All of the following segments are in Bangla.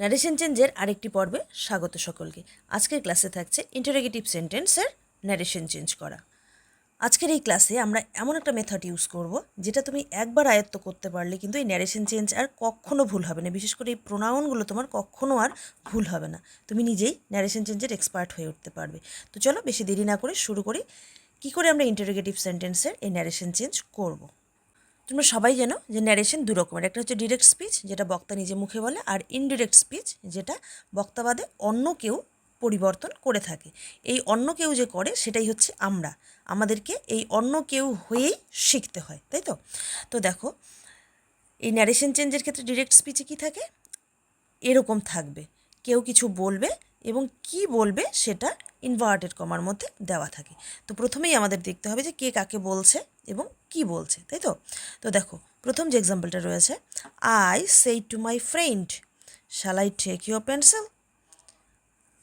ন্যারেশন চেঞ্জের আরেকটি পর্বে স্বাগত সকলকে। আজকের ক্লাসে থাকছে ইন্টারেগেটিভ সেন্টেন্সের ন্যারেশন চেঞ্জ করা। আজকের এই ক্লাসে আমরা এমন একটা মেথড ইউজ করব, যেটা তুমি একবার আয়ত্ত করতে পারলে কিন্তু এই ন্যারেশন চেঞ্জ আর কখনো ভুল হবে না। বিশেষ করে এই প্রোনাউনগুলো তোমার কখনো আর ভুল হবে না। তুমি নিজেই ন্যারেশন চেঞ্জের এক্সপার্ট হয়ে উঠতে পারবে। তো চলো বেশি দেরি না করে শুরু করি। কী করে আমরা ইন্টারোগেটিভ সেন্টেন্সের এই ন্যারেশন চেঞ্জ করব? তোমরা সবাই জানো যে ন্যারেশন দু রকমের। একটা হচ্ছে ডিরেক্ট স্পিচ যেটা বক্তা নিজে মুখে বলে, আর ইনডিরেক্ট স্পিচ যেটা বক্তা বাদে অন্য কেউ পরিবর্তন করে থাকে। এই অন্য কেউ যে করে, সেটাই হচ্ছে আমরা। আমাদেরকে এই অন্য কেউ হয়েই শিখতে হয়, তাই তো? তো দেখো, এই ন্যারেশন চেঞ্জের ক্ষেত্রে ডিরেক্ট স্পিচে কী থাকে? এরকম থাকবে। কেউ কিছু বলবে এবং কি বলবে সেটা ইনভার্টেড কমার মধ্যে দেওয়া থাকে। তো প্রথমেই আমাদের দেখতে হবে যে কে কাকে বলছে এবং কি বলছে, তাই তো? তো দেখো, প্রথম যে এক্সাম্পলটা রয়েছে I said to my friend shall I take your pencil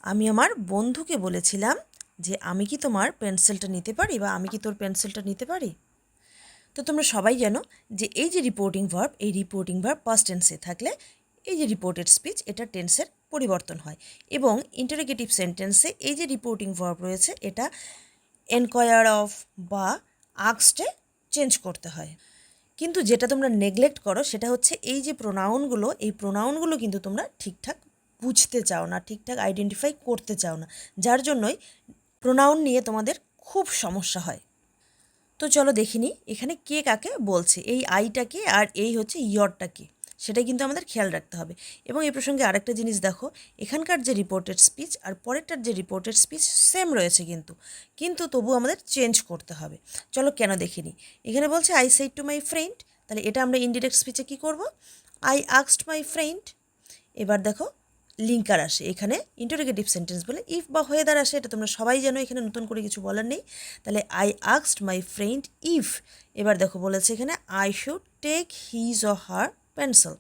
আমি আমার বন্ধুকে বলেছিলাম যে, আমি কি তোমার পেন্সিলটা নিতে পারি বা আমি কি তোর পেন্সিলটা নিতে পারি? তো তোমরা সবাই জানো যে এই যে রিপোর্টিং ভার্ব এই রিপোর্টিং ভার্ব পাস্ট টেন্সে থাকলে এই যে রিপোর্টেড স্পিচ এটা টেন্সের পরিবর্তন হয়। এবং ইন্টারোগেটিভ সেন্টেন্সে এই যে রিপোর্টিং ভার্ব রয়েছে, এটা এনকোয়ার অফ বা আক্সটে চেঞ্জ করতে হয়। কিন্তু যেটা তোমরা নেগলেক্ট করো, সেটা হচ্ছে এই যে প্রোনাউনগুলো এই প্রোনাউনগুলো কিন্তু তোমরা ঠিকঠাক বুঝতে চাও না, ঠিকঠাক আইডেন্টিফাই করতে চাও না। যার জন্যই প্রোনাউন নিয়ে তোমাদের খুব সমস্যা হয়। তো চলো দেখিনি এখানে কে কাকে বলছে? এই আইটাকে আর এই হচ্ছে ইয়রটাকে সেটাই কিন্তু আমাদের খেয়াল রাখতে হবে। এবং এই প্রসঙ্গে আরেকটা জিনিস দেখো, এখানকার যে রিপোর্টেড স্পিচ আর পরেরটার যে রিপোর্টেড স্পিচ সেম রয়েছে কিন্তু। কিন্তু তবু আমাদের চেঞ্জ করতে হবে। চলো কেন দেখিনি? এখানে বলছে I said to my friend তাহলে এটা আমরা ইনডিরেক্ট স্পিচে কী করব? আই আক্সড মাই ফ্রেন্ড এবার দেখো লিঙ্কার আসে। এখানে ইন্টারোগেটিভ সেন্টেন্স বলে ইফ বা হয়েদার আসে, এটা তোমরা সবাই জানো, এখানে নতুন করে কিছু বলার নেই। তাহলে আই আক্সড মাই ফ্রেন্ড ইফ এবার দেখো বলেছে এখানে I should take his or her pencil.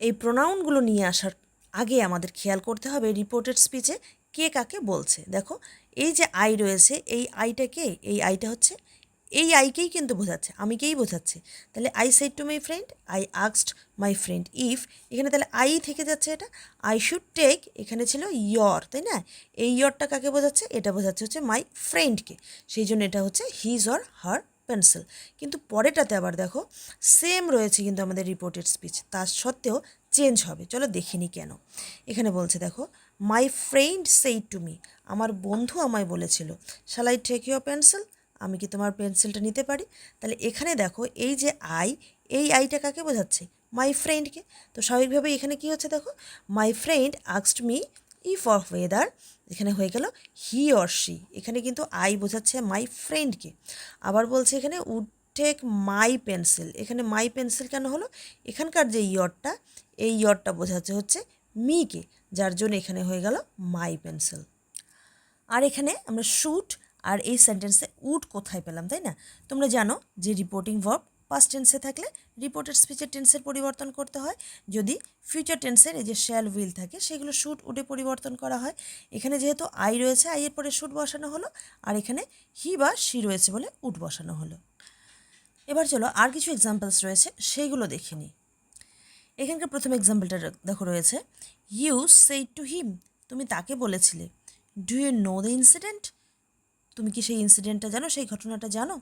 এই প্রোনাউনগুলো নিয়ে আসার আগে আমাদের খেয়াল করতে হবে রিপোর্টেড স্পিচে কে কাকে বলছে। দেখো, এই যে আই রয়েছে, এই আইটা কে? এই আইটা হচ্ছে, এই আইকেই কিন্তু বোঝাচ্ছে আমিকেই বোঝাচ্ছে? তাহলে I said to my friend, I আক্সড my friend if, এখানে তাহলে আই থেকে যাচ্ছে এটা, আই শুড টেক, এখানে ছিল ইয়র, তাই না? এই ইয়রটা কাকে বোঝাচ্ছে? এটা বোঝাচ্ছে হচ্ছে মাই ফ্রেন্ডকে, সেই জন্য এটা হচ্ছে হিজ অর হার পেন্সিল। কিন্তু পরেটাতে আবার দেখো সেম রয়েছে কিন্তু আমাদের রিপোর্টেড স্পিচ তা সত্ত্বেও চেঞ্জ হবে। চলো দেখিনি কেন। এখানে বলছে দেখো my friend said to me আমার বন্ধু আমায় বলেছিল শাল আই টেক ইউর পেন্সিল আমি কি তোমার পেন্সিলটা নিতে পারি? তাহলে এখানে দেখো, এই যে আই এই আইটা কাকে বোঝাচ্ছে? মাই ফ্রেন্ডকে তো স্বাভাবিকভাবে এখানে কি হচ্ছে দেখো মাই ফ্রেন্ড আক্সড মি ইফ অফ ওয়েদার, এখানে হয়ে গেল হি অর শি। এখানে কিন্তু আই বোঝাচ্ছে মাই ফ্রেন্ডকে। আবার বলছে এখানে উড টেক মাই পেন্সিল। এখানে মাই পেন্সিল কেন হলো? এখানকার যে ইয়রটা এই ইয়রটা বোঝাচ্ছে হচ্ছে মিকে, যার জন্য এখানে হয়ে গেল মাই পেন্সিল। আর এখানে আমরা শ্যুট আর এই সেন্টেন্সে উড কোথায় পেলাম, তাই না? তোমরা জানো যে রিপোর্টিং ভার্ব পাস্ট টেন্সে থাকলে রিপোর্টেড স্পিচের টেন্সের পরিবর্তন করতে হয়। যদি ফিউচার টেন্সের এই যে শ্যাল উইল থাকে, সেগুলো শুট উডে পরিবর্তন করা হয়। এখানে যেহেতু আই রয়েছে আইয়ের পরে শুট বসানো হলো, আর এখানে হি বা সি রয়েছে বলে উড বসানো হলো। এবার চলো আর কিছু এক্সাম্পলস রয়েছে সেইগুলো দেখে নিই। এখানকার প্রথম এক্সাম্পলটা দেখো রয়েছে। ইউ সেই টু হিম তুমি তাকে বলেছিলে। Do you know the incident তুমি কি সেই ইনসিডেন্টটা জানো, সেই ঘটনাটা জানো?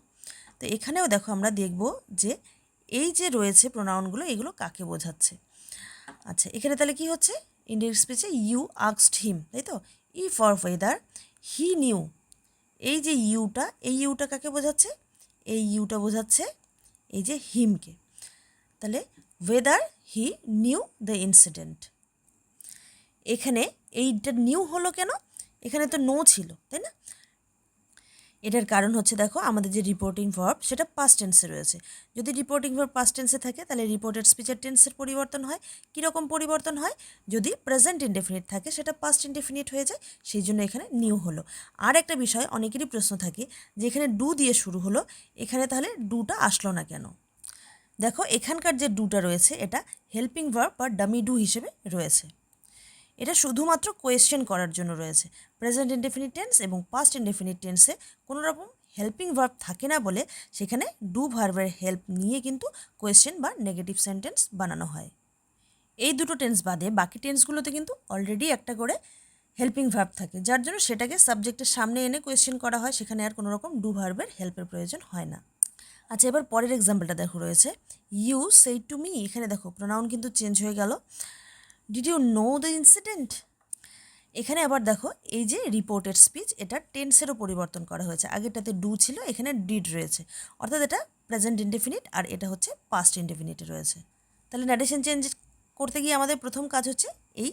তো এখানেও দেখো আমরা দেখব যে এই যে রয়েছে প্রোনাউনগুলো এগুলো কাকে বোঝাচ্ছে? আচ্ছা এখানে তাহলে কি হচ্ছে? ইন্ডিয়ান স্পিচে ইউ আক্সড হিম তাই তো? If or whether he knew এই যে ইউটা এই ইউটা কাকে বোঝাচ্ছে? এই ইউটা বোঝাচ্ছে এই যে হিমকে তাহলে whether he knew the incident এখানে এইটা নিউ হলো কেন? এখানে তো নো ছিল, তাই না? এটার কারণ হচ্ছে দেখো, আমাদের যে রিপোর্টিং ভার্ব সেটা পাস্ট টেন্সে রয়েছে। যদি রিপোর্টিং ভার্ব পাস্ট টেন্সে থাকে, তাহলে রিপোর্টেড স্পিচের টেন্সের পরিবর্তন হয়। কীরকম পরিবর্তন হয়? যদি প্রেজেন্ট ইনডেফিনিট থাকে, সেটা পাস্ট ইনডেফিনিট হয়ে যায়, সেই জন্য এখানে নিউ হলো। আর একটা বিষয়, অনেকেরই প্রশ্ন থাকে যে এখানে ডু দিয়ে শুরু হলো, এখানে তাহলে ডুটা আসলো না কেন? দেখো, এখানকার যে ডুটা রয়েছে, এটা হেল্পিং ভার্ব বা ডামি ডু হিসেবে রয়েছে। এটা শুধুমাত্র কোয়েশ্চেন করার জন্য রয়েছে। প্রেজেন্ট ইনডেফিনিট টেন্স এবং পাস্ট ইনডেফিনিট টেন্সে কোনো রকম হেল্পিং ভার্ব থাকে না বলে সেখানে ডু ভার্বের হেল্প নিয়ে কিন্তু কোয়েশ্চেন বা নেগেটিভ সেন্টেন্স বানানো হয়। এই দুটো টেন্স বাদে বাকি টেন্সগুলোতে কিন্তু অলরেডি একটা করে হেল্পিং ভার্ব থাকে, যার জন্য সেটাকে সাবজেক্টের সামনে এনে কোয়েশ্চেন করা হয়, সেখানে আর কোনো রকম ডু ভার্বের হেল্পের প্রয়োজন হয় না। আচ্ছা এবার পরের এক্সাম্পলটা দেখো রয়েছে। ইউ সেই টু মি এখানে দেখো প্রোনাউন কিন্তু চেঞ্জ হয়ে গেল। Did you know the incident এখানে আবার দেখো, এই যে রিপোর্টেড স্পিচ এটা টেন্সেরও পরিবর্তন করা হয়েছে। আগেরটাতে ডু ছিল, এখানে ডিড রয়েছে। অর্থাৎ এটা প্রেজেন্ট ইনডেফিনিট আর এটা হচ্ছে পাস্ট ইনডেফিনিটে রয়েছে। তাহলে ন্যারেশন চেঞ্জ করতে গিয়ে আমাদের প্রথম কাজ হচ্ছে এই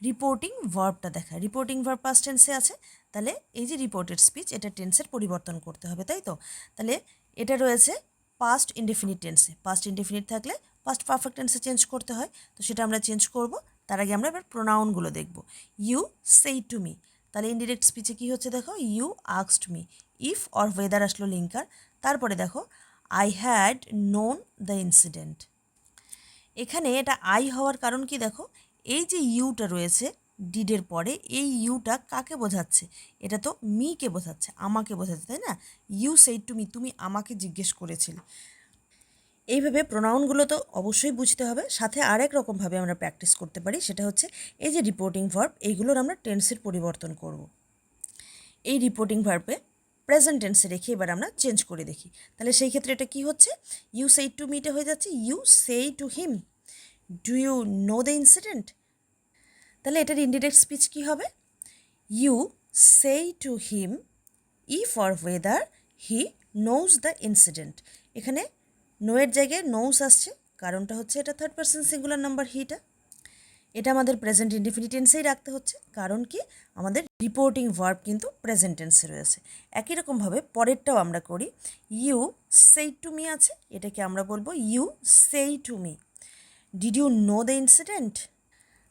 রিপোর্টিং ভার্বটা দেখা। রিপোর্টিং ভার্ব পাস্ট টেন্সে আছে, তাহলে এই যে রিপোর্টেড স্পিচ এটা টেন্সের পরিবর্তন করতে হবে, তাই তো? তাহলে এটা রয়েছে পাস্ট ইনডেফিনিট টেন্সে পাস্ট ইনডেফিনিট থাকলে পাস্ট পারফেক্ট টেন্সে চেঞ্জ করতে হয়, তো সেটা আমরা চেঞ্জ করব। তার আগে আমরা এবার প্রোনাউনগুলো দেখব। ইউ সেই টু মি তাহলে ইনডিরেক্ট স্পিচে কী হচ্ছে দেখো? ইউ আক্সড মি ইফ অর ওয়েদার আসলো লিঙ্কার। তারপরে দেখো I had known the incident এখানে এটা আই হওয়ার কারণ কি দেখো? এই যে ইউটা রয়েছে ডিডের পরে, এই ইউটা কাকে বোঝাচ্ছে? এটা তো মিকে বোঝাচ্ছে, আমাকে বোঝাচ্ছে, তাই না? ইউ সেই টু মি তুমি আমাকে জিজ্ঞেস করেছিলে। এইভাবে প্রোনাউনগুলো তো অবশ্যই বুঝতে হবে। সাথে আরেক রকমভাবে আমরা প্র্যাকটিস করতে পারি, সেটা হচ্ছে এই যে রিপোর্টিং ভার্ব এইগুলোর আমরা টেন্সের পরিবর্তন করব। এই রিপোর্টিং ভার্বে প্রেজেন্ট টেন্সে রেখে এবার আমরা চেঞ্জ করে দেখি। তাহলে সেই ক্ষেত্রে এটা কি হচ্ছে? ইউ সেই টু মিটে হয়ে যাচ্ছে you said to him do you know the incident তাহলে এটার ইনডিরেক্ট স্পিচ কী হবে? You said to him if or whether he knows the incident এখানে নোয়ের জায়গায় নোজ আসছে। কারণটা হচ্ছে এটা থার্ড পার্সন সিঙ্গুলার নাম্বার হিটা এটা আমাদের প্রেজেন্ট ইনডিফিনিটেন্সেই রাখতে হচ্ছে। কারণ কি? আমাদের রিপোর্টিং ভার্ব কিন্তু প্রেজেন্ট টেন্সে রয়েছে। একই রকমভাবে পরেরটাও আমরা করি। ইউ সেই টু মি আছে। এটাকে আমরা বলব you said to me did you know the incident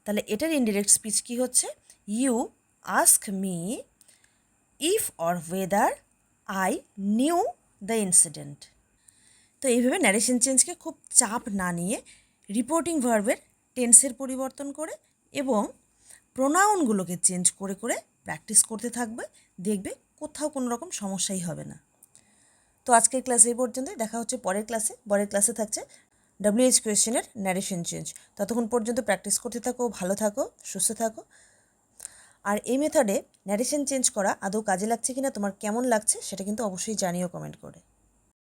তাহলে এটার ইনডিরেক্ট স্পিচ কী হচ্ছে? You ask me if or whether I knew the incident তো এইভাবে ন্যারেশন চেঞ্জকে খুব চাপ না নিয়ে রিপোর্টিং ভার্বের টেন্সের পরিবর্তন করে এবং প্রোনাউনগুলোকে চেঞ্জ করে করে প্র্যাকটিস করতে থাকবে, দেখবে কোথাও কোনো রকম সমস্যাই হবে না। তো আজকের ক্লাস এই পর্যন্তই, দেখা হচ্ছে পরের ক্লাসে পরের ক্লাসে থাকছে ডাব্লিউএইচ কোয়েশ্চেনের ন্যারেশন চেঞ্জ ততক্ষণ পর্যন্ত প্র্যাকটিস করতে থাকো, ভালো থাকো, সুস্থ থাকো। আর এই মেথডে ন্যারেশন চেঞ্জ করা আদৌ কাজে লাগছে কিনা, তোমার কেমন লাগছে, সেটা কিন্তু অবশ্যই জানিও কমেন্ট করে।